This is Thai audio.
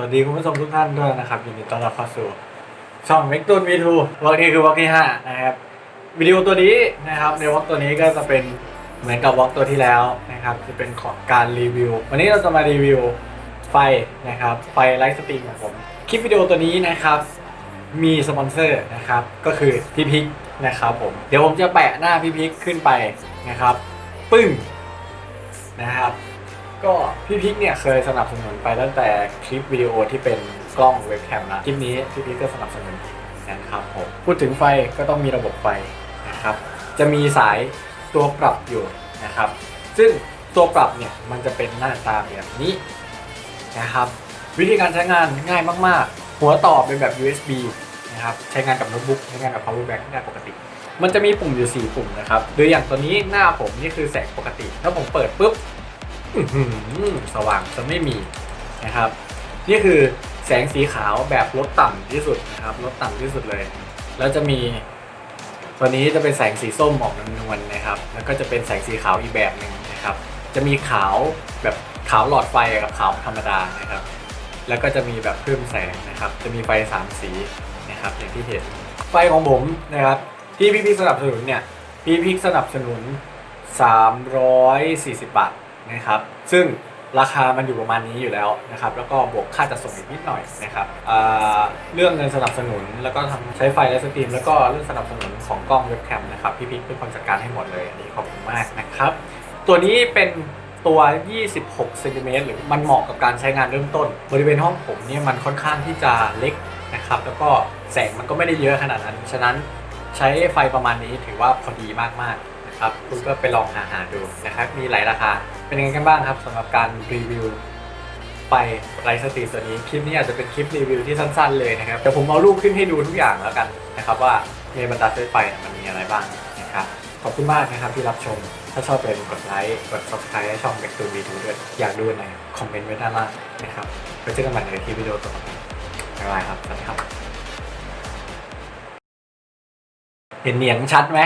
วัสดีคุณผู้ชมทุกท่านด้วยนะครับยินดีต้อนรับเข้าสู่ช่องเมกตูนวีทูวอล์กนี้คือวอล์กที่ห้านะครับวิดีโอตัวนี้นะครับในวอล์กตัวนี้ก็จะเป็นเหมือนกับวอล์กตัวที่แล้วนะครับจะเป็นของการรีวิว วันนี้เราจะมารีวิวไฟนะครับไฟไลฟ์สตรีมของผมคลิปวิดีโอตัวนี้นะครับมีสปอนเซอร์นะครับก็คือพี่พิกนะครับผมเดี๋ยวผมจะแปะหน้าพี่พิกขึ้นไปนะครับ ปึ้งนะครับ ก็พี่พิกเนี่ยเคยสนับสนุนไปตั้งแต่คลิปวิดีโอที่เป็นกล้องเว็บแคมนะคลิปนี้พี่พิกก็สนับสนุนนะครับผมพูดถึงไฟก็ต้องมีระบบไฟนะครับจะมีสายตัวปรับอยู่นะครับ ซึ่งตัวปรับเนี่ยมันจะเป็นหน้าตาแบบนี้นะครับ วิธีการใช้งานง่ายมากๆ หัวต่อเป็นแบบ USB นะครับใช้งานกับโน้ตบุ๊กใช้งานกับ power bank ได้ปกติ มันจะมีปุ่มอยู่ 4 ปุ่มนะครับโดยอย่างตัวนี้หน้าผมนี่คือแสงปกติ ถ้าผมเปิดปุ๊บ สว่างจะไม่มีนะครับ นี่คือแสงสีขาวแบบลดต่ำที่สุดนะครับลดต่ำที่สุดเลย แล้วจะมีตัวนี้จะเป็นแสงสีส้มออกนวลๆนะครับ แล้วก็จะเป็นแสงสีขาวอีกแบบหนึ่งนะครับ จะมีขาวแบบขาวหลอดไฟกับขาวธรรมดานะครับ แล้วก็จะมีแบบเพิ่มแสงนะครับ จะมีไฟสามสีนะครับอย่างที่เห็นไฟของผมนะครับ ที่พี่พิกสนับสนุนเนี่ยพี่พิกสนับสนุน 340 บาท นะครับ ซึ่งราคามันอยู่ประมาณนี้อยู่แล้วนะครับ แล้วก็บวกค่าจัดส่งอีกนิดหน่อยนะครับเรื่องเงินสนับสนุน แล้วก็ทำใช้ไฟและสตรีม แล้วก็เรื่องสนับสนุนของกล้องเว็บแคมนะครับ พี่พิกเป็นคนจัดการให้หมดเลยอันนี้ขอบคุณมากนะครับ ตัวนี้เป็นตัว 26เซนติเมตรหรือมันเหมาะกับการใช้งานเริ่มต้น บริเวณห้องผมเนี่ยมันค่อนข้างที่จะเล็กนะครับ แล้วก็แสงมันก็ไม่ได้เยอะขนาดนั้น ฉะนั้นใช้ไฟประมาณนี้ถือว่าพอดีมากๆนะครับ คุณก็ไปลองหาหาดูนะครับ มีหลายราคา เป็นยังไงกันบ้างครับสำหรับการรีวิวไฟไรสตรีตัวนี้คลิปนี้อาจจะเป็นคลิปรีวิวที่สั้น ๆ เลยนะครับเดี๋ยวผมเอารูปขึ้นให้ดูทุกอย่างแล้วกันนะครับว่าในบรรดาเซตไฟมันมีอะไรบ้างนะครับขอบคุณมากนะครับที่รับชม ถ้าชอบอย่าลืมกดไลค์กด subscribe ให้ช่องเบกตูนวีทูด้วยอยากดูอันไหนคอมเมนต์ไว้ด้านล่างนะครับไว้เจอกันใหม่ในคลิปวิดีโอต่อไปบ๊ายบายครับสวัสดีครับ เห็นเหนียงชัดไหม